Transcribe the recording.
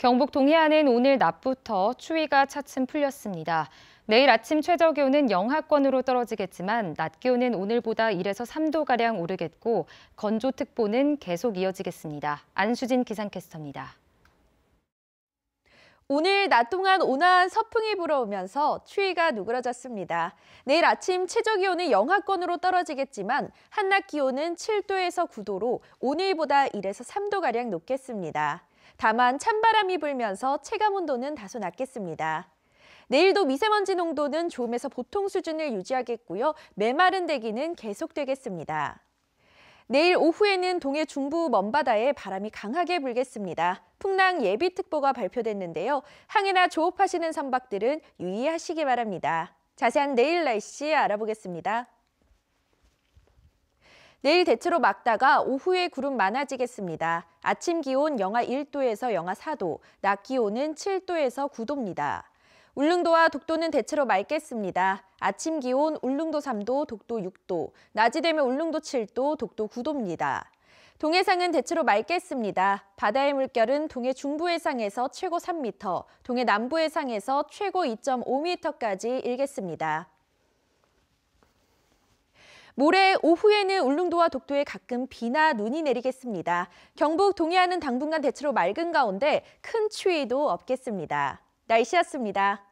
경북 동해안은 오늘 낮부터 추위가 차츰 풀렸습니다. 내일 아침 최저 기온은 영하권으로 떨어지겠지만 낮 기온은 오늘보다 1에서 3도 가량 오르겠고 건조 특보는 계속 이어지겠습니다. 안수진 기상캐스터입니다. 오늘 낮 동안 온화한 서풍이 불어오면서 추위가 누그러졌습니다. 내일 아침 최저 기온은 영하권으로 떨어지겠지만 한낮 기온은 7도에서 9도로 오늘보다 1에서 3도가량 높겠습니다. 다만 찬바람이 불면서 체감 온도는 다소 낮겠습니다. 내일도 미세먼지 농도는 좋음에서 보통 수준을 유지하겠고요. 메마른 대기는 계속되겠습니다. 내일 오후에는 동해 중부 먼바다에 바람이 강하게 불겠습니다. 풍랑 예비특보가 발표됐는데요. 항해나 조업하시는 선박들은 유의하시기 바랍니다. 자세한 내일 날씨 알아보겠습니다. 내일 대체로 맑다가 오후에 구름 많아지겠습니다. 아침 기온 영하 1도에서 영하 4도, 낮 기온은 7도에서 9도입니다. 울릉도와 독도는 대체로 맑겠습니다. 아침 기온 울릉도 3도, 독도 6도, 낮이 되면 울릉도 7도, 독도 9도입니다. 동해상은 대체로 맑겠습니다. 바다의 물결은 동해 중부 해상에서 최고 3m, 동해 남부 해상에서 최고 2.5m까지 일겠습니다. 모레 오후에는 울릉도와 독도에 가끔 비나 눈이 내리겠습니다. 경북 동해안은 당분간 대체로 맑은 가운데 큰 추위도 없겠습니다. 날씨였습니다.